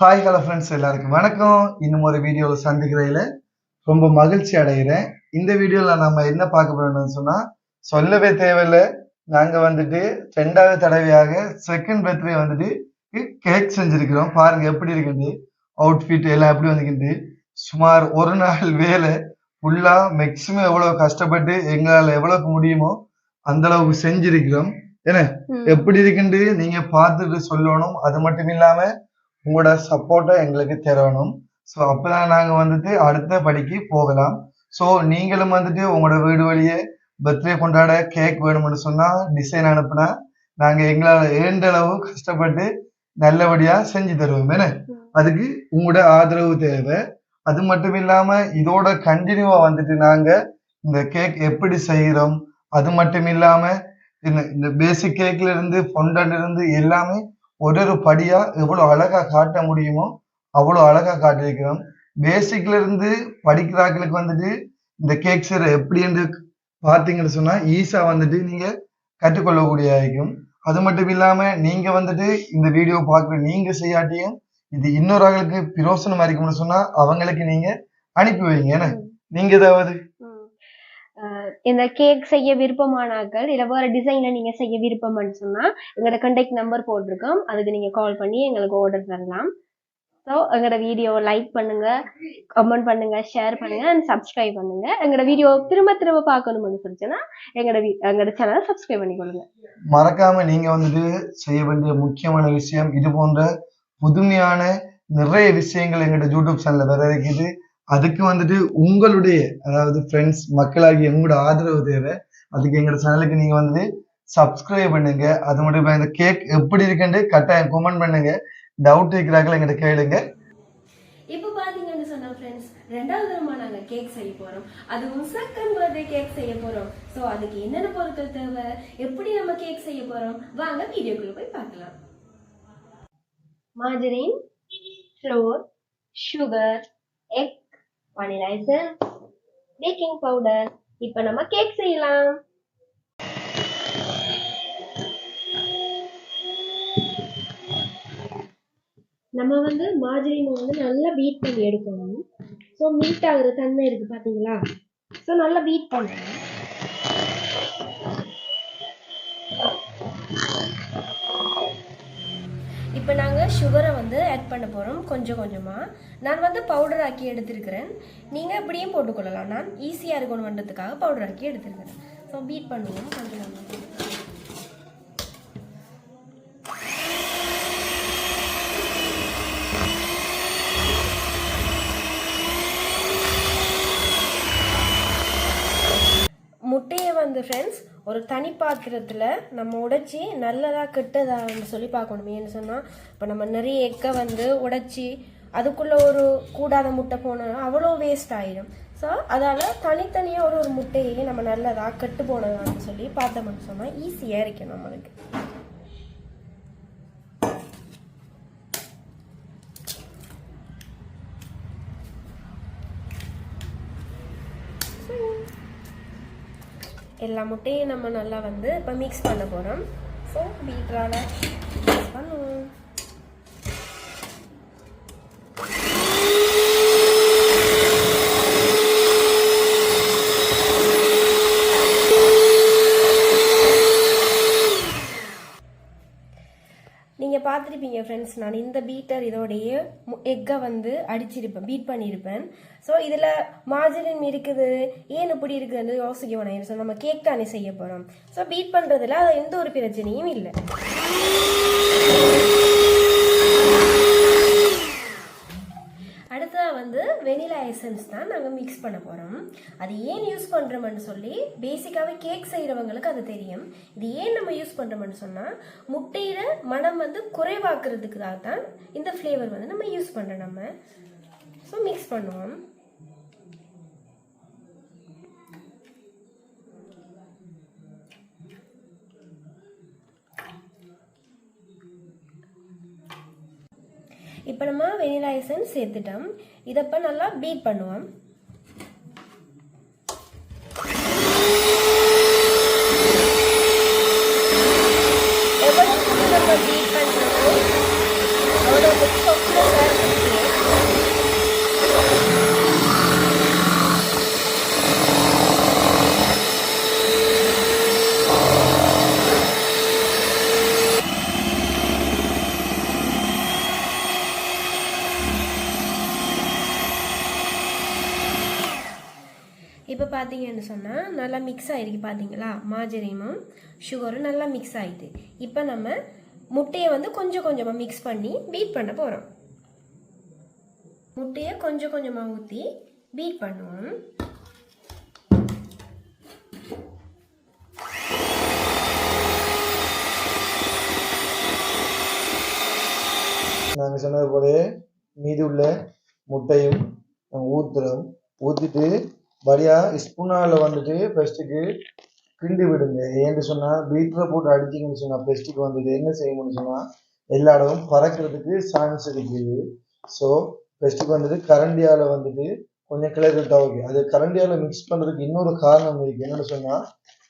Hi hello friends எல்லாருக்கும் வணக்கம். இன்னும் ஒரு வீடியோவில் சந்திக்கிறதுல ரொம்ப மகிழ்ச்சி அடைகிறேன். இந்த வீடியோவில் நம்ம என்ன பார்க்க போறோம்னு சொன்னா சொல்லவே தேவையில்ல. நாங்க வந்துட்டு ரெண்டாவது தடவையாக செகண்ட் பர்த்டே வந்துட்டு கேக் செஞ்சிருக்கிறோம். பாருங்க எப்படி இருக்குது அவுட்ஃபிட் எல்லாம் எப்படி வந்துக்கிட்டு சுமார் ஒரு நாள் வேலை. ஃபுல்லா மேக்சிமம் எவ்வளவு கஷ்டப்பட்டு எங்களால் எவ்வளவுக்கு முடியுமோ அந்த அளவுக்கு செஞ்சிருக்கிறோம். என்ன? ம். எப்படி இருக்குன்னு நீங்க பார்த்துட்டு சொல்லணும். அது மட்டும் இல்லாம உங்களோட சப்போர்ட்டை எங்களுக்கு தரணும். ஸோ அப்பதான் நாங்கள் வந்துட்டு அடுத்த படிக்கு போகலாம். ஸோ நீங்களும் வந்துட்டு உங்களோட வீடு வழியே பர்த்டே கொண்டாட கேக் வேணும்னு சொன்னால் டிசைன் அனுப்புனா நாங்கள் எங்களால் ஏண்டளவு கஷ்டப்பட்டு நல்லபடியாக செஞ்சு தருவோம். என்ன? அதுக்கு உங்களோட ஆதரவு தேவை. அது மட்டும் இல்லாமல் இதோட கண்டினியூவாக வந்துட்டு நாங்கள் இந்த கேக் எப்படி செய்கிறோம் அது மட்டும் இல்லாமல் இந்த இந்த பேசிக் கேக்ல இருந்து ஃபொண்டன்ல இருந்து எல்லாமே ஒரு ஒரு படியா எவ்வளவு அழகா காட்ட முடியுமோ அவ்வளவு அழகா காட்டியிருக்கிறோம். பேசிக்ல இருந்து படிக்கிறாங்களுக்கு வந்துட்டு இந்த கேக் செய்யற எப்படி என்று பார்த்தீங்கன்னு சொன்னா ஈஸா வந்துட்டு நீங்க கற்றுக்கொள்ளக்கூடிய இருக்கும் அது மட்டும் இல்லாம நீங்க வந்துட்டு இந்த வீடியோ பார்க்குற நீங்க செய்யாட்டியும் இது இன்னொரு ஆளுக்கு பிரோசனமா இருக்கும்னு சொன்னா அவங்களுக்கு நீங்க அனுப்பி வைங்க. என்ன? ம். நீங்க ஏதாவது இந்த கேக் செய்ய விருப்பமானாக்கள் இல்ல வேற டிசைன்ல நீங்க செய்ய விருப்பம்னு சொன்னா எங்களோட கண்டெக்ட் நம்பர் போட்டிருக்கோம். அதுக்கு நீங்க கால் பண்ணி எங்களுக்கு ஆர்டர் தரலாம். ஸோ எங்களோட வீடியோவை லைக் பண்ணுங்க கமெண்ட் பண்ணுங்க ஷேர் பண்ணுங்க அண்ட் சப்ஸ்கிரைப் பண்ணுங்க. எங்களோட வீடியோ திரும்ப திரும்ப பார்க்கணும்னு சொல்லிச்சுன்னா எங்களோட வீ- எங்களோட சேனலை சப்ஸ்கிரைப் பண்ணிக்கொள்ளுங்க. மறக்காம நீங்க வந்துட்டு செய்ய வேண்டிய முக்கியமான விஷயம் இது போன்ற புதுமையான நிறைய விஷயங்கள் எங்களோட யூடியூப் சேனல்ல வேற இருக்குது அதுக்கு வந்துட்டு உங்களுடைய அதாவது ஃப்ரெண்ட்ஸ் மக்களாகிய உங்களோட ஆதரவு தேவை. அதுக்கு எங்களோட சேனலுக்கு நீங்க வந்து சப்ஸ்கிரைப் பண்ணுங்க. அது மட்டும் இந்த கேக் எப்படி இருக்குன்னு கட்டாயம் கமெண்ட் பண்ணுங்க. டவுட் இருக்கிறார்கள் எங்கிட்ட கேளுங்க. இப்போ பாத்தீங்கன்னு சொன்னா ஃப்ரெண்ட்ஸ் ரெண்டாவது தரமா நாங்க கேக் செய்ய போறோம். அதுவும் செகண்ட் பர்த்டே கேக் செய்ய போறோம். சோ அதுக்கு என்னென்ன பொருட்கள் தேவை? எப்படி நம்ம கேக் செய்ய போறோம்? வாங்க வீடியோக்குள்ள போய் பார்க்கலாம். Margarine flour sugar egg vanilla essence baking powder இப்போ நம்ம கேக் செய்யலாம். நம்ம வந்து மாஜரினை வந்து நல்லா பீட் பண்ணி எடுக்கணும். ஸோ மீட் ஆகுற தன்மை இருக்கு பாத்தீங்களா? ஸோ நல்லா பீட் பண்ணணும். இப்போ நாங்கள் சுகரை வந்து ஆட் பண்ண போகிறோம் கொஞ்சம் கொஞ்சமாக நான் வந்து பவுடர் ஆக்கி எடுத்திருக்கிறேன். நீங்கள் இப்படியும் போட்டுக்கொள்ளலாம். நான் ஈஸியாக இருக்கணுன்றதுக்காக பவுடர் ஆக்கி எடுத்திருக்கிறேன். ஸோ பீட் பண்ணுவோம். கொஞ்சம் வந்து ஃப்ரெண்ட்ஸ் ஒரு தனி பாத்திரத்தில் நம்ம உடைச்சி நல்லதாக கெட்டதான்னு சொல்லி பார்க்கணும் ஏன்னு சொன்னால் இப்போ நம்ம நிறைய எக்கை வந்து உடைச்சி அதுக்குள்ளே ஒரு கூடாத முட்டை போனோம்னா அவ்வளோ வேஸ்ட் ஆயிடும். ஸோ அதால் தனித்தனியாக ஒரு ஒரு முட்டையை நம்ம நல்லதாக கெட்டு போனதான்னு சொல்லி பார்த்தோம்னு சொன்னால் ஈஸியாக இருக்கும் நம்மளுக்கு. எல்லா முட்டையும் நம்ம நல்லா வந்து இப்போ மிக்ஸ் பண்ண போகிறோம் ஸோ பீட்ரால மிக்ஸ் பண்ணுவோம் நீங்கள் பார்த்துருப்பீங்க ஃப்ரெண்ட்ஸ் நான் இந்த பீட்டர் இதோடைய எக்கை வந்து அடிச்சிருப்பேன் பீட் பண்ணியிருப்பேன் ஸோ இதில் மார்ஜரின் இருக்குது ஏன் இப்படி இருக்குதுன்னு யோசிக்க வேணாம். ஸோ நம்ம கேக் தானே செய்ய போகிறோம் ஸோ பீட் பண்ணுறதுல அது எந்த ஒரு பிரச்சனையும் இல்லை அடுத்ததாக வந்து வெனிலா எசன்ஸ் தான் நாங்கள் மிக்ஸ் பண்ண போகிறோம் அது ஏன் யூஸ் பண்ணுறோம்னு சொல்லி பேசிக்காகவே கேக் செய்கிறவங்களுக்கு அது தெரியும். இது ஏன் நம்ம யூஸ் பண்ணுறோம்னு சொன்னால் முட்டையில் மனம் வந்து குறைவாக்குறதுக்காக தான் இந்த ஃப்ளேவர் வந்து நம்ம யூஸ் பண்ணுறோம் நம்ம. ஸோ மிக்ஸ் பண்ணுவோம். இப்போ நம்ம வெனிலா எசன்ஸ் சேர்த்துட்டோம். இதை இப்போ நல்லா பீட் பண்ணுவோம் எவ்வளோ நம்ம பீட் பண்ணுறோமோ அவ்வளோ சொக்கில் பார்த்தீங்கன்னு சொன்னால் நல்லா மிக்ஸ் ஆகிருக்கு பார்த்தீங்களா மாஜரியும் சுகரும் நல்லா மிக்ஸ் ஆகிட்டு இப்போ நம்ம முட்டையை வந்து கொஞ்சம் கொஞ்சமாக மிக்ஸ் பண்ணி பீட் பண்ண போகிறோம் முட்டையை கொஞ்சம் கொஞ்சமாக ஊற்றி பீட் பண்ணுவோம். நாங்கள் சொன்னது போல மீதி உள்ள முட்டையும் ஊத்துறோம். ஊற்றிட்டு ஊத்திட்டு ஸ்பூனால் வந்துட்டு பெஸ்ட்டுக்கு கிண்டி விடுங்க. ஏன்னு சொன்னால் பீட்ரை போட்டு அடிச்சிங்கன்னு சொன்னால் பெஸ்ட்டுக்கு வந்துட்டு என்ன செய்யணும்னு சொன்னால் எல்லா இடமும் பறக்கிறதுக்கு சான்ஸ் இருக்குது ஸோ பெஸ்ட்டுக்கு வந்துட்டு கரண்டியால் வந்துட்டு கொஞ்சம் கிளறி விட்டா அது கரண்டியால் மிக்ஸ் பண்ணுறதுக்கு இன்னொரு காரணம் இருக்குது என்னென்னு சொன்னால்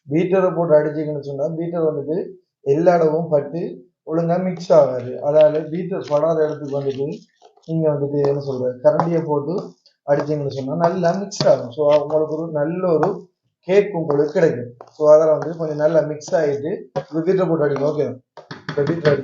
பீட்டரை போட்டு அடிச்சிங்கன்னு சொன்னால் பீட்டர் வந்துட்டு எல்லா இடமும் பட்டு ஒழுங்கா மிக்ஸ் ஆகாது. அதாவது பீட்டர் படாத இடத்துக்கு வந்துட்டு நீங்கள் வந்துட்டு என்ன சொல்கிற கரண்டியை போட்டு அடிச்சீங்கன்னு சொன்னால் நல்லா மிக்ஸ் ஆகும். ஸோ உங்களுக்கு ஒரு நல்ல ஒரு கேக் உங்களுக்கு கிடைக்கும். ஸோ அதெல்லாம் வந்து கொஞ்சம் நல்லா மிக்ஸ் ஆகிட்டு இப்போ பீட்டரை போட்டு அடிக்கணும். ஓகே இப்போ பீட்டர்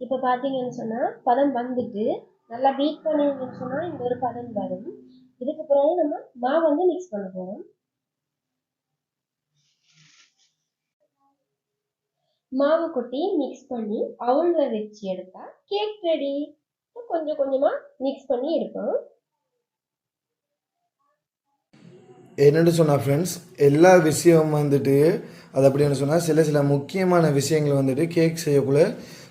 இப்போ பார்த்தீங்கன்னு சொன்னால் பதம் வந்துட்டு நல்லா பீட் பண்ணீங்கன்னு சொன்னால் இந்த ஒரு பதம் வரும். இதுக்கு பிறகு நம்ம மாவு வந்து மிக்ஸ் பண்ண போகிறோம் மாவு கொட்டி மிக்ஸ் பண்ணி அவுளில் வச்சு எடுத்தா கேக் ரெடி கொஞ்சம் கொஞ்சமாக மிக்ஸ் பண்ணி எடுப்போம். என்னென்னு சொன்னால் ஃப்ரெண்ட்ஸ் எல்லா விஷயம் வந்துட்டு அது அப்படின்னு சொன்னால் சில சில முக்கியமான விஷயங்கள் வந்துட்டு கேக் செய்யக்குள்ள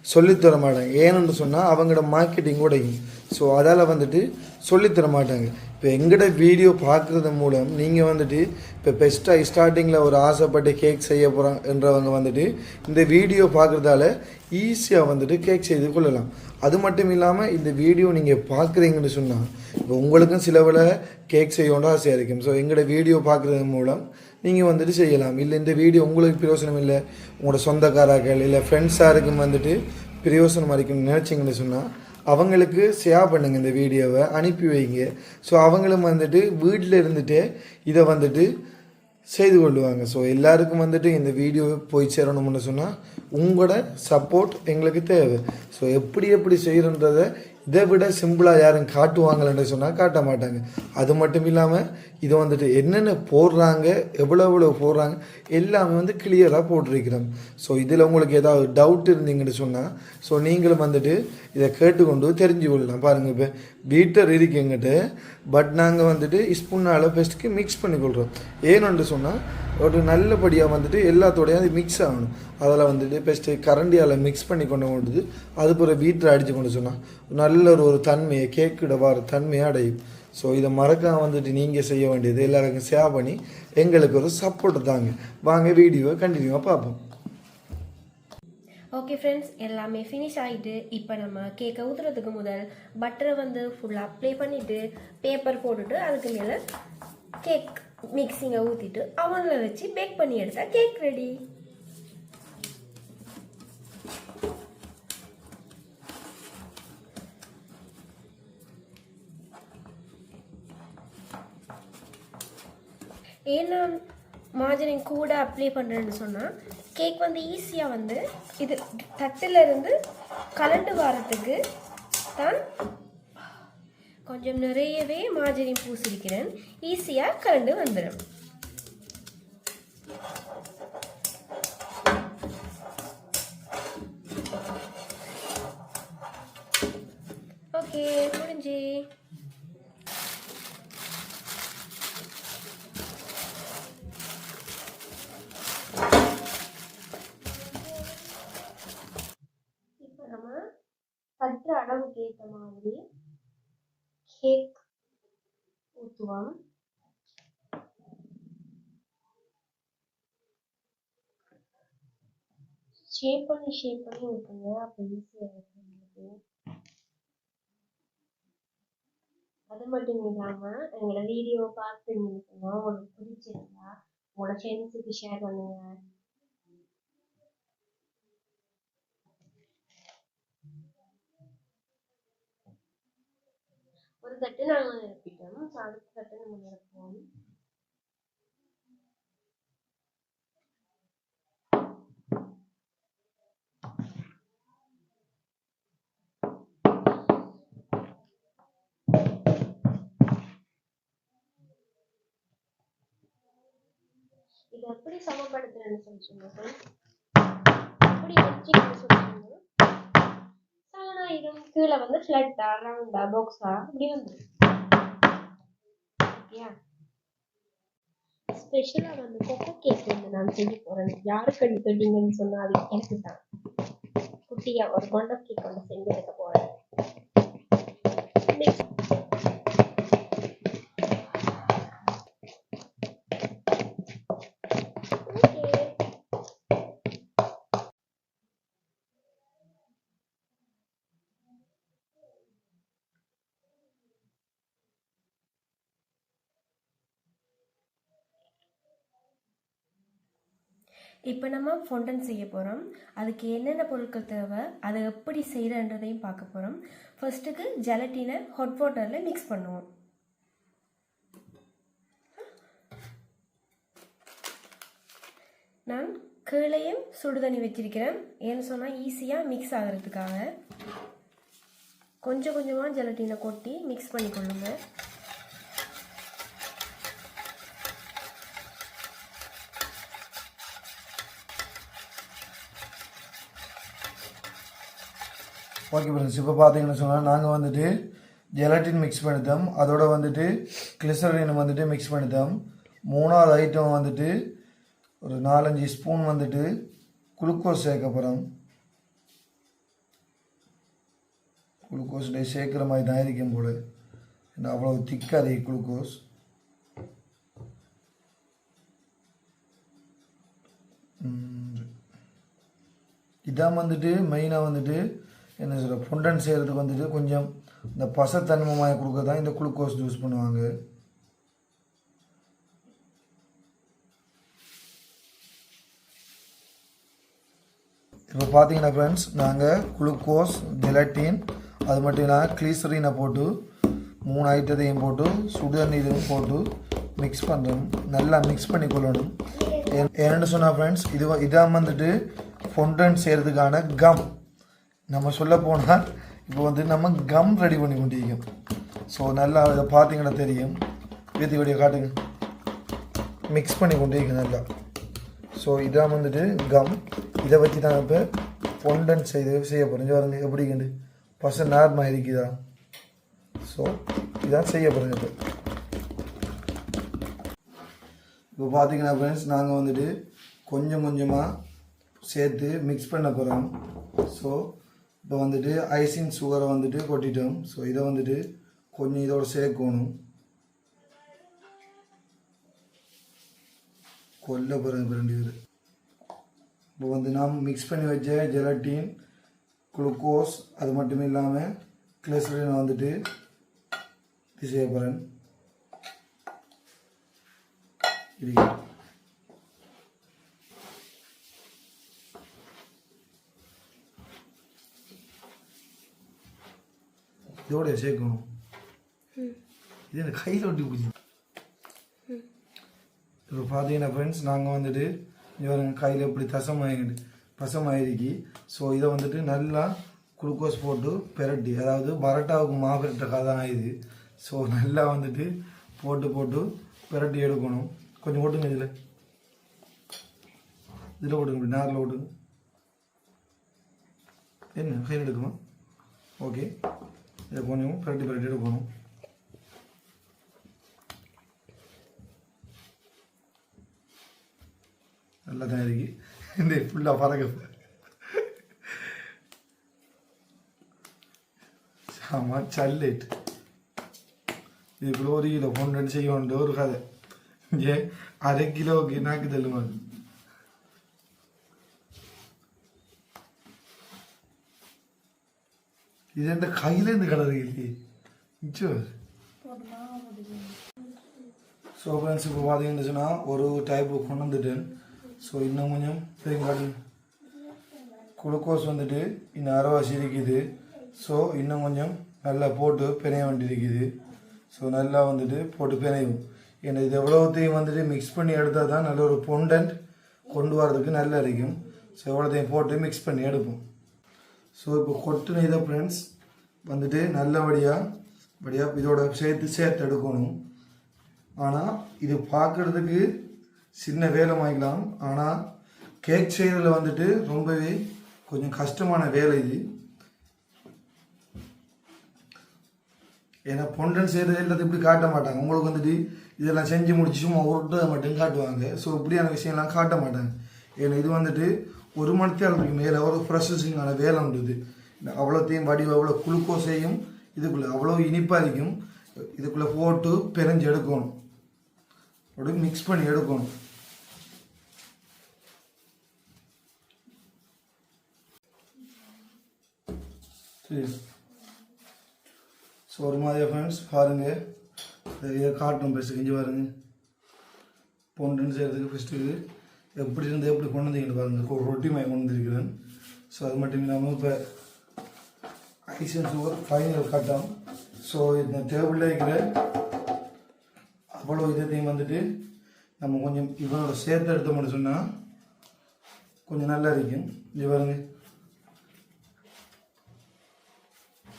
சொல்லித்தர மாட்டாங்க ஏன்னு சொன்னால் அவங்களோட மார்க்கெட்டிங் உடையும். ஸோ அதால் வந்துட்டு சொல்லித்தர மாட்டாங்க இப்போ எங்கள்கிட்ட வீடியோ பார்க்குறது மூலம் நீங்கள் வந்துட்டு இப்போ பெஸ்ட்டாக ஸ்டார்டிங்கில் ஒரு ஆசைப்பட்டு கேக் செய்ய போகிறாங்கன்றவங்க வந்துட்டு இந்த வீடியோ பார்க்குறதால ஈஸியாக வந்துட்டு கேக் செய்து கொள்ளலாம். அது மட்டும் இல்லாமல் இந்த வீடியோ நீங்கள் பார்க்குறீங்கன்னு சொன்னால் இப்போ உங்களுக்கும் சிலவில் கேக் செய்யணுன்ற ஆசையாக இருக்கும். ஸோ எங்களோட வீடியோ பார்க்குறது மூலம் நீங்கள் வந்துட்டு செய்யலாம். இல்லை இந்த வீடியோ உங்களுக்கு பிரயோசனம் இல்லை உங்களோட சொந்தக்காராக்கள் இல்லை ஃப்ரெண்ட்ஸாருக்கும் வந்துட்டு பிரயோசனம் இருக்குன்னு நினச்சிங்கன்னு சொன்னால் அவங்களுக்கு ஷேர் பண்ணுங்கள் இந்த வீடியோவை அனுப்பி வைங்க. ஸோ அவங்களும் வந்துட்டு வீட்டில் இருந்துகிட்டே இதை வந்துட்டு செய்து கொள்ளுவாங்க. ஸோ எல்லாருக்கும் வந்துட்டு இந்த வீடியோ போய் சேரணும்னு சொன்னால் உங்களோட சப்போர்ட் எங்களுக்கு தேவை. ஸோ எப்படி எப்படி செய்கிறன்றதை இதை விட சிம்பிளாக யாரும் காட்டுவாங்களேன்னு சொன்னால் காட்ட மாட்டாங்க. அது மட்டும் இல்லாமல் இதை வந்துட்டு என்னென்ன போடுறாங்க எவ்வளோ எவ்வளோ போடுறாங்க எல்லாமே வந்து கிளியராக போட்டிருக்கிறோம். ஸோ இதில் உங்களுக்கு ஏதாவது டவுட் இருந்தீங்கன்னு சொன்னால் ஸோ நீங்களும் வந்துட்டு இதை கேட்டுக்கொண்டு தெரிஞ்சு கொள்ளலாம். பாருங்கள் இப்போ பீட்டர் இருக்குங்கிட்ட பட் நாங்கள் வந்துட்டு ஸ்பூனால் ஃபஸ்ட்டுக்கு மிக்ஸ் பண்ணி கொள்கிறோம் ஏன்னு சொன்னால் ஒரு நல்லபடியாக வந்துட்டு எல்லாத்தோடையும் அது மிக்ஸ் ஆகணும். அதில் வந்துட்டு பெஸ்ட்டு கரண்டியால் மிக்ஸ் பண்ணி கொண்டு கொண்டது அது பிறகு பீட்டரை அடித்து கொண்டு சொன்னால் நல்ல ஒரு ஒரு தன்மையை கேக்கிட வர தன்மையாக அடையும். ஸோ இதை மறக்காம வந்துட்டு நீங்கள் செய்ய வேண்டியது எல்லாருக்கும் ஷேர் பண்ணி எங்களுக்கு ஒரு சப்போர்ட் தாங்க. வாங்க வீடியோவை கண்டினியூவாக பார்ப்போம். ஓகே ஃப்ரெண்ட்ஸ் எல்லாமே ஃபினிஷ் ஆகிட்டு இப்போ நம்ம கேக்கை ஊற்றுறதுக்கு முதல் பட்டரை வந்து ஃபுல்லாக அப்ளை பண்ணிவிட்டு பேப்பர் போட்டுட்டு அதுக்கு மேலே கேக் மிக்ஸிங்கை ஊற்றிட்டு அவனில் வச்சு பேக் பண்ணி எடுத்தால் கேக் ரெடி ஏன்னா மார்ஜரின் கூட அப்ளை பண்ணுறேன்னு சொன்னால் கேக் வந்து ஈஸியாக வந்து இது தட்டில் இருந்து கலண்டு வரத்துக்கு தான் கொஞ்சம் நிறையவே மார்ஜரின் பூசிருக்கிறேன். ஈஸியாக கலந்து வந்துடும் ஓகே முடிஞ்சு. இப்போ நம்ம தட்டுற அளவுக்கு ஏற்ற மாதிரி கேக் ஊற்றுவோம் ஷேப் பண்ணி ஷேப் பண்ணி ஊற்றுங்க அப்போ ஈஸியாக இருக்கும் உங்களுக்கு அது மட்டும் இல்லாமல் எங்களோட வீடியோ பார்த்துருந்தீங்கன்னு சொன்னால் உங்களுக்கு பிடிச்சிருந்தா உங்களோட ஃப்ரெண்ட்ஸுக்கு ஷேர் பண்ணுங்க தட்டு நாங்க நிரப்பிட்டோம் So, அடுத்த தட்டு நம்ம நிரப்புவோம் இது எப்படி சமப்படுத்துறேன்னு சொல்லி சொன்னாங்க எப்படி வச்சு சொல்லுங்க. சொன்னாங்க சமனாயிரம் கீழே வந்து ஃபிளட்டா ரவுண்டா பாக்ஸா இப்படி வந்து. ஓகேயா ஸ்பெஷலா வந்து கொக்கோ கேக் வந்து நான் செய்ய போறேன். யாரு கண்டு தொட்டிங்கன்னு சொன்னா அது எனக்கு தான். குட்டியா ஒரு கொண்ட கேக் ஒன்று செஞ்சு எடுக்க போறேன். நெக்ஸ்ட் இப்போ நம்ம ஃபொண்டன் செய்ய போகிறோம் அதுக்கு என்னென்ன பொருட்கள் தேவை அதை எப்படி செய்கிறன்றதையும் பார்க்க போகிறோம் ஃபர்ஸ்ட்டுக்கு ஜெலட்டினை ஹாட் வாட்டரில் மிக்ஸ் பண்ணுவோம். நான் கீழையும் சுடுதண்ணி வச்சிருக்கிறேன். ஏன்னு சொன்னால் ஈஸியாக மிக்ஸ் ஆகிறதுக்காக. கொஞ்சம் கொஞ்சமாக ஜெலட்டினை கொட்டி மிக்ஸ் பண்ணி கொள்ளுங்கள் ஓகே ஃப்ரெண்ட்ஸ் இப்போ பார்த்தீங்கன்னு சொன்னால் நாங்கள் வந்துட்டு ஜெலட்டின் மிக்ஸ் பண்ணித்தோம் அதோட வந்துட்டு கிளிசரின் வந்துட்டு மிக்ஸ் பண்ணித்தோம் மூணாவது ஐட்டம் வந்துட்டு ஒரு நாலஞ்சு ஸ்பூன் வந்துட்டு குளுக்கோஸ் சேர்க்க போகிறோம் குளுக்கோஸ் டே சேர்க்குற மாதிரி தான் இருக்கும் போல். ஏன்னா அவ்வளோ திக்காது குளுக்கோஸ் இதான் வந்துட்டு மெயினாக வந்துட்டு என்ன சொல்ற புண்டன் செய்கிறதுக்கு வந்துட்டு கொஞ்சம் இந்த பசத்தன்மமாக கொடுக்க தான் இந்த குளுக்கோஸ் ஜூஸ் பண்ணுவாங்க. இப்போ பார்த்தீங்கன்னா ஃப்ரெண்ட்ஸ் நாங்கள் குளுக்கோஸ் ஜெலட்டின் அது மட்டும் இல்லாமல் கிளீசரினை போட்டு மூணு ஐட்டத்தையும் போட்டு சுடுதண்ணீரையும் போட்டு மிக்ஸ் பண்ணுறோம் நல்லா மிக்ஸ் பண்ணி கொள்ளணும். என்னென்னு சொன்னால் ஃப்ரெண்ட்ஸ் இது இதான் வந்துட்டு ஃபொண்டன் செய்கிறதுக்கான கம் நம்ம சொல்ல போனால் இப்போ வந்து நம்ம கம் ரெடி பண்ணி கொண்டிருக்கோம். ஸோ நல்லா இதை பார்த்தீங்கன்னா தெரியும். வீதி வீடியோ காட்டுங்க. மிக்ஸ் பண்ணி கொண்டிருக்கோம் நல்லா. ஸோ இதான் வந்துட்டு கம் இதை வச்சு தான் இப்போ ஃபொண்டன் செய்து செய்ய போகிறேன் இங்க பாருங்க எப்படி கண்டு பசங்க நார்மாக இருக்குதா? ஸோ இதான் செய்ய போகிறோம் இப்போ. இப்போ பார்த்தீங்கன்னா ஃப்ரெண்ட்ஸ் நாங்கள் வந்துட்டு கொஞ்சம் கொஞ்சமாக சேர்த்து மிக்ஸ் பண்ண போகிறோம் ஸோ இப்போ வந்துட்டு ஐசின் சுகரை வந்துட்டு கொட்டிட்டோம். ஸோ இதை வந்துட்டு கொஞ்சம் இதோட சேர்க்கணும். கொல்ல போகிறேன் ரெண்டு இது இப்போ வந்து நாம் மிக்ஸ் பண்ணி வச்ச ஜெலட்டின் குளுக்கோஸ் அது மட்டும் இல்லாமல் கிளிசரின் வந்துட்டு இது செய்ய போகிறேன் இதோட சேர்க்கணும். இது எனக்கு கையில் ஒட்டி பிடிச்சி. இப்போ பார்த்தீங்கன்னா ஃப்ரெண்ட்ஸ் நாங்கள் வந்துட்டு இவங்க கையில் இப்படி தசமாயிடு பசமாயிருக்கு ஸோ இதை வந்துட்டு நல்லா குளுக்கோஸ் போட்டு பெரட்டி அதாவது பரோட்டாவுக்கு மாவு பெரட்டக்கா தான் ஆயுது ஸோ நல்லா வந்துட்டு போட்டு போட்டு பெரட்டி எடுக்கணும். கொஞ்சம் ஓட்டுங்க இதில். இதில் ஓட்டுங்க இப்படி நாரில் ஓட்டுங்க. என்ன கையில் எடுக்கணும்? ஓகே இதை கொஞ்சம் பிரட்டி பிரட்டிட்டு போகணும் நல்லா தான் இருக்கு. இந்த ஃபுல்லாக பறக்க ஆமாம் சல்லேட் இதுக்குள்ள ஒரு கிலோ கொண்டு செய்ய வேண்டிய ஒரு கதை. இங்கே அரை கிலோவுக்கு நாக்கு தள்ளுமாது இது எந்த கையில இந்த கலர் இல்லையே ஸோ ஃப்ரெண்ட்ஸ் இப்போ பார்த்தீங்கன்னு சொன்னால் ஒரு டைப் கொண்டு வந்துட்டேன் ஸோ இன்னும் கொஞ்சம் தேங்காய் குளுக்கோஸ் வந்துட்டு இன்னும் அரைவாசி இருக்குது ஸோ இன்னும் கொஞ்சம் நல்லா போட்டு பிணைய வேண்டி இருக்குது ஸோ நல்லா வந்துட்டு போட்டு பிணையும் ஏன்னா இது எவ்வளோத்தையும் வந்துட்டு மிக்ஸ் பண்ணி எடுத்தால் தான் நல்ல ஒரு பொண்டன்ட் கொண்டு வரதுக்கு நல்லா இருக்கும் ஸோ எவ்வளோத்தையும் போட்டு மிக்ஸ் பண்ணி எடுப்போம் ஸோ இப்போ கொட்டின இதை ஃப்ரெண்ட்ஸ் வந்துட்டு நல்லபடியாக படியாக இதோட சேர்த்து சேர்த்து எடுக்கணும். ஆனால் இது பார்க்குறதுக்கு சின்ன வேலை வாங்கிக்கலாம். ஆனால் கேக் செய்கிறதுல வந்துட்டு ரொம்பவே கொஞ்சம் கஷ்டமான வேலை இது. ஏன்னா பொண்டன் செய்கிறது எல்லாத்தையும் இப்படி காட்ட மாட்டாங்க. உங்களுக்கு வந்துட்டு இதெல்லாம் செஞ்சு முடிச்சு சும்மா உருட்டு மட்டும் காட்டுவாங்க. ஸோ இப்படியான விஷயம்லாம் காட்ட மாட்டாங்க. ஏன்னா இது வந்துட்டு ஒரு மணி நேரத்துக்கு மேலே அவ்வளோ ப்ரொசஸிங்கான வேலை உண்டு அவ்வளோத்தையும் வடிவ அவ்வளோ குளுக்கோஸையும் இதுக்குள்ளே அவ்வளோ இனிப்பாக இருக்கும் இதுக்குள்ளே போட்டு பெரிஞ்சு எடுக்கணும். அப்படி மிக்ஸ் பண்ணி எடுக்கணும். சரி. ஸோ ஒரு மாதிரியா ஃப்ரெண்ட்ஸ் பாருங்கள் இதை காட்டணும் ஃபஸ்ட்டு பாருங்கள் பாருங்க. பொண்டுன்னு செய்கிறதுக்கு ஃபஸ்ட்டு எப்படி இருந்து எப்படி கொண்டு வந்தீங்கன்னு பாருங்கள் ஒரு ரொட்டி மாதிரி கொண்டு வந்திருக்கிறேன். ஸோ அது மட்டும் இல்லாமல் இப்போ ஐசன் சுகர் ஃபைனல் கட்டம். ஸோ இந்த டேபிளில் இருக்கிற அவ்வளோ இதத்தையும் வந்துட்டு நம்ம கொஞ்சம் இவரோட சேர்த்து எடுத்த மட்டும் சொன்னால் கொஞ்சம் நல்லா இருக்கும். இது பாருங்க.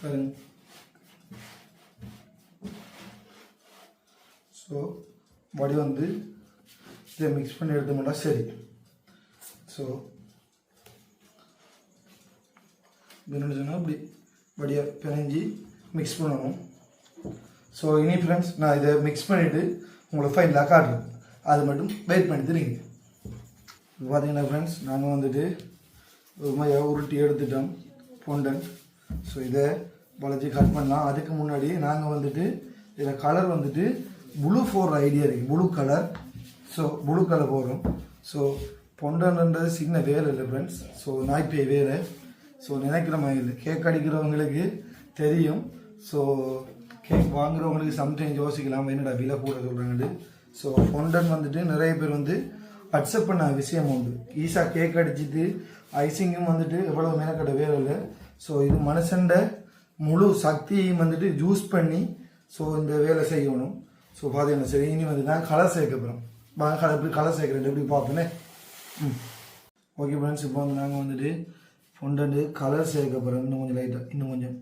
பாருங்க. ஸோ வடி வந்து இதை மிக்ஸ் பண்ணி எடுத்தோம்னா சரி ஸோ என்னென்னு சொன்னால் இப்படி வடியாக பிணைஞ்சி மிக்ஸ் பண்ணணும். ஸோ இனி ஃப்ரெண்ட்ஸ் நான் இதை மிக்ஸ் பண்ணிவிட்டு உங்களை ஃபைனலாக காட்டுறேன். அது மட்டும் வெயிட் பண்ணி தெரியுங்க. இப்போ பார்த்தீங்கன்னா ஃப்ரெண்ட்ஸ் நாங்கள் வந்துட்டு ஒரு மாதிரி உருட்டி எடுத்துட்டோம் பொண்டன். ஸோ இதை வளைச்சி கட் பண்ணலாம். அதுக்கு முன்னாடி நாங்கள் வந்துட்டு இதில் கலர் வந்துட்டு ப்ளூ ஃபோர் ஐடியா இருக்குது blue colour so blue colour போடுறோம் ஸோ பொண்டன்ன்றது சின்ன வேலை இல்லை ஃப்ரெண்ட்ஸ் ஸோ நாய்ப்பே வேலை ஸோ நினைக்கிற மாதிரி இல்லை. கேக் அடிக்கிறவங்களுக்கு தெரியும். ஸோ கேக் வாங்குறவங்களுக்கு சம்டைம் யோசிக்கலாம். என்னடா விலை கூட சொல்கிறாங்கன்னு ஸோ பொண்டன் வந்துட்டு நிறைய பேர் வந்து அக்செப்ட் பண்ண விஷயம் உண்டு. ஈஸா கேக் அடிச்சிட்டு ஐசிங்கும் வந்துட்டு எவ்வளோ மெனக்கட்ட வேலை இல்லை. ஸோ இது மனுஷன்ட முழு சக்தியையும் வந்துட்டு ஜூஸ் பண்ணி ஸோ இந்த வேலை செய்யணும். ஸோ பார்த்தீங்கன்னா சரி இனி வந்து நான் கலர் சேர்க்க போகிறோம் கலர் எப்படி கலர் சேர்க்குறேன் எப்படி பார்ப்பேனே ம். ஓகே ஃப்ரெண்ட்ஸ் இப்போ வந்து நாங்கள் வந்துட்டு பொண்டண்டு கலர் சேர்க்க போகிறோம் இன்னும் கொஞ்சம் லைட்டாக இன்னும் கொஞ்சம்.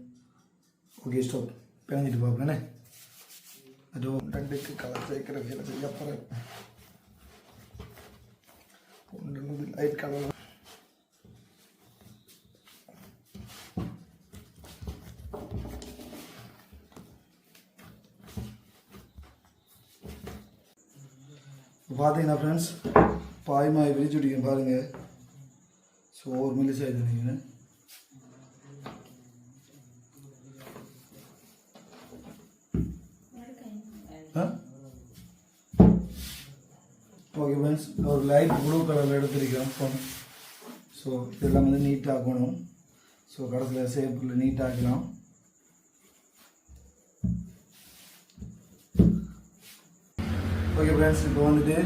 ஓகே ஸ்டோப் பிணைஞ்சிட்டு பார்ப்பேனே அது ரெண்டுக்கு கலர் சேர்க்குற வேலை செய்ய போகிறேன் லைட் கலர் பார்த்தீங்கன்னா ஃப்ரெண்ட்ஸ் பாய்மாய் விரிச்சு விட்டீங்க பாருங்கள் ஸோ ஒரு மில்லி சைடு நீங்கள் ஓகே ஃப்ரெண்ட்ஸ் ஒரு லைட் ப்ளூ கலரில் எடுத்திருக்கிறோம் ஃபோன் ஸோ இதெல்லாம் வந்து நீட்டாக்கணும் ஸோ கடைசியில் சேப்பில் நீட்டாக்கலாம் ஓகே ஃப்ரெண்ட்ஸ் இப்போ வந்துட்டு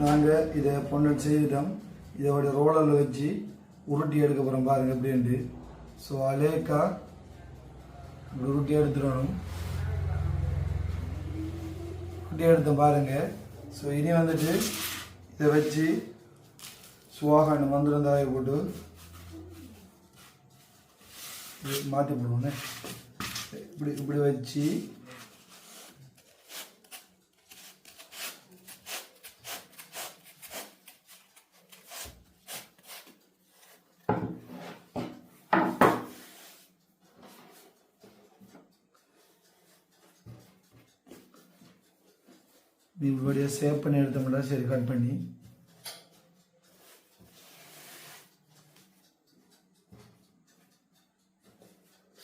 நாங்கள் இதை பொண்ணு செய்துட்டோம். இதோட ரோலரில் வச்சு உருட்டி எடுக்க போகிறோம் பாருங்கள் எப்படின்ட்டு ஸோ அலேக்கா இப்படி உருட்டி எடுத்துடணும். உருட்டி எடுத்தோம் பாருங்கள் ஸோ இனி வந்துட்டு இதை வச்சு சுவாகாண்டு மந்திரம் தாயை போட்டு மாற்றி போடுவோண்ணே இப்படி இப்படி வச்சு இப்படியாக சேவ் பண்ணி எடுத்தோம்னா சரி கட் பண்ணி.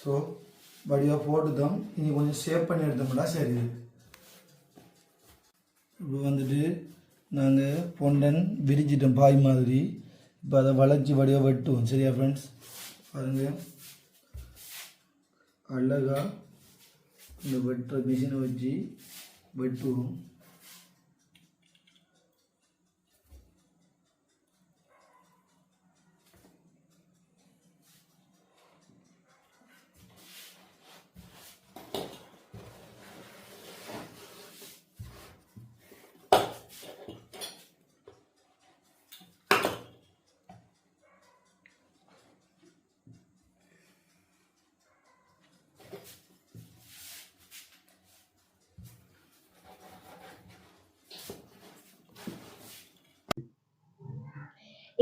ஸோ வடிவாக போட்டுதான் இனி கொஞ்சம் சேவ் பண்ணி எடுத்தோம்னா சரி. இப்போ வந்துட்டு நாங்கள் பொண்டன் விரிச்சிட்டோம் பாய் மாதிரி. இப்போ அதை வளைச்சி வடிவாக வெட்டுவோம். சரியா ஃப்ரெண்ட்ஸ் பாருங்கள் அழகா இந்த வெட்டுற மிஷினை வச்சு வெட்டுவோம்.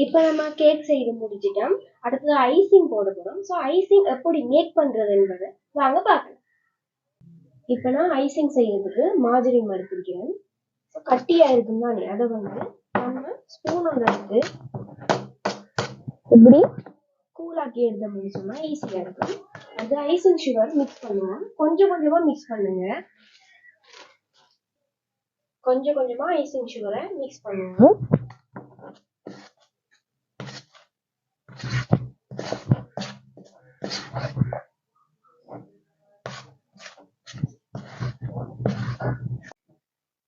இப்போ நம்ம கேக் செய்து முடிச்சிட்டோம். அடுத்தது ஐசிங் போட போறோம். ஸோ ஐசிங் எப்படி மேக் பண்றது என்பதை வாங்க பார்க்கலாம். இப்போ நான் ஐசிங் செய்யறதுக்கு மாஜரின் எடுத்திருக்கிறேன். ஸோ கட்டியா இருக்கும் தானே? அதை வந்து நம்ம ஸ்பூன் ஒன்று எடுத்து இப்படி கூலாக்கி எடுத்தோம்னு சொன்னால் ஈஸியாக இருக்கும். அது ஐசிங் சுகர் மிக்ஸ் பண்ணுவோம். கொஞ்சம் கொஞ்சமாக மிக்ஸ் பண்ணுங்க. கொஞ்சம் கொஞ்சமாக ஐசிங் சுகரை மிக்ஸ் பண்ணுவோம்.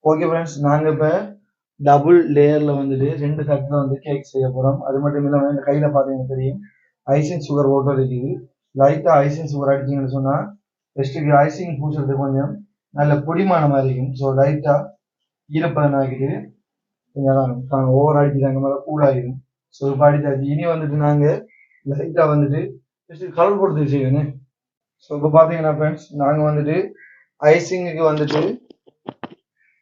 ஓகே ஃப்ரெண்ட்ஸ் நாங்கள் இப்போ டபுள் லேயரில் வந்துட்டு ரெண்டு தட்டில் வந்து கேக் செய்ய போகிறோம் அது மட்டும் இல்லாமல் எங்கள் கையில் பார்த்தீங்கன்னா தெரியும். ஐசிங் சுகர் ஓட்டோ இருக்குது. லைட்டாக ஐசிங் சுகர் அடிச்சிங்கன்னு சொன்னால் ஃபர்ஸ்ட்டுக்கு ஐசிங் பூசுறதுக்கு கொஞ்சம் நல்ல பொடிமான மாதிரி இருக்கும். ஸோ லைட்டாக ஈரப்பதம் ஆகிட்டு கொஞ்சம் ஓவர் அடிக்கிறாங்க மேலே கூலாகிடும் ஸோ இப்போ அடித்தாச்சு இனி வந்துட்டு நாங்கள் லைட்டாக வந்துட்டு ஃபஸ்ட்டு கலர் கொடுத்து செய்யணும். ஸோ இப்போ பார்த்தீங்கன்னா ஃப்ரெண்ட்ஸ் நாங்கள் வந்துட்டு ஐசிங்குக்கு வந்துட்டு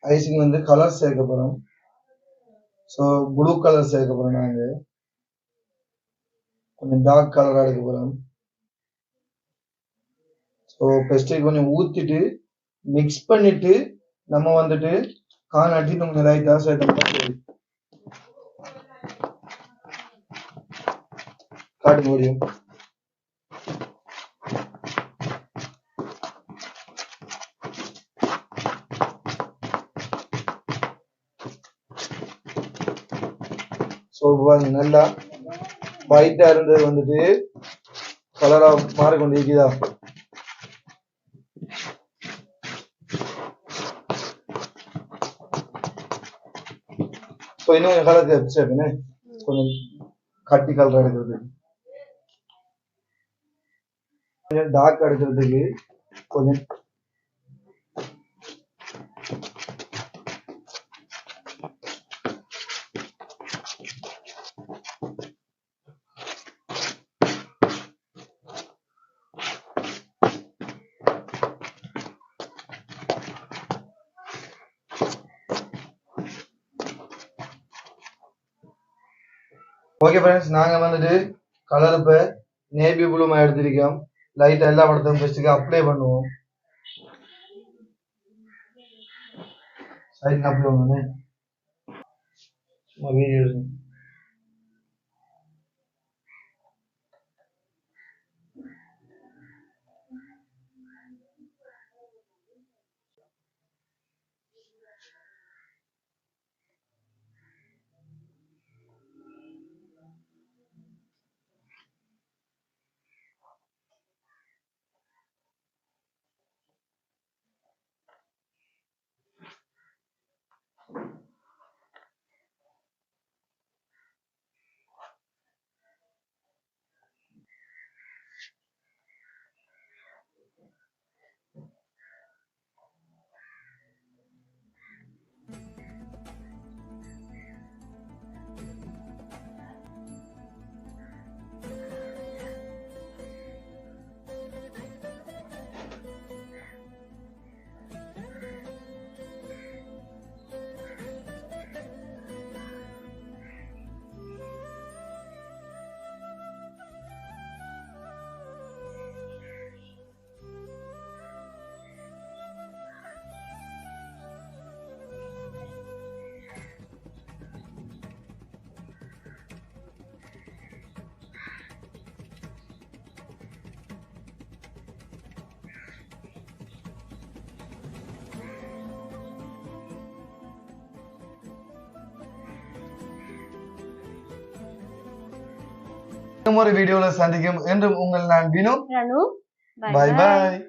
ஐசிங் வந்து கலர் சேர்க்க போறோம். ஸோ ப்ளூ கலர் சேர்க்க போறோம் நாங்க. கொஞ்சம் டார்க் கலரா எடுக்க போறோம். ஸோ பெஸ்டை கொஞ்சம் ஊத்திட்டு மிக்ஸ் பண்ணிட்டு நம்ம வந்துட்டு காணாட்டி நம்ம லைட்டா சேர்த்தோம்னா சரி காட்டுங்க முடியும் ஸோ பாருங்க நல்லா ஒயிட்டா இருந்தது வந்துட்டு கலரா மாறிக்கொண்டு இருக்குதா ஸோ இன்னும் கொஞ்சம் கலர் சேர்க்கணும் கொஞ்சம் கட்டி கலர் எடுக்கிறது. கொஞ்சம் டார்க் எடுக்கிறதுக்கு கொஞ்சம் ஓகே ஃப்ரெண்ட்ஸ் நாங்க வந்துட்டு கலர் இப்ப நேவி ப்ளூமா எடுத்திருக்கோம். லைட் எல்லா படத்தையும் ஃபர்ஸ்ட்டுக்கு அப்ளை பண்ணுவோம். சைடில் அப்ளை பண்ணுங்க வீடியோ இன்னும் ஒரு வீடியோல சந்திக்கும். என்று உங்கள் நான் வினு. பாய் பாய்